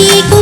y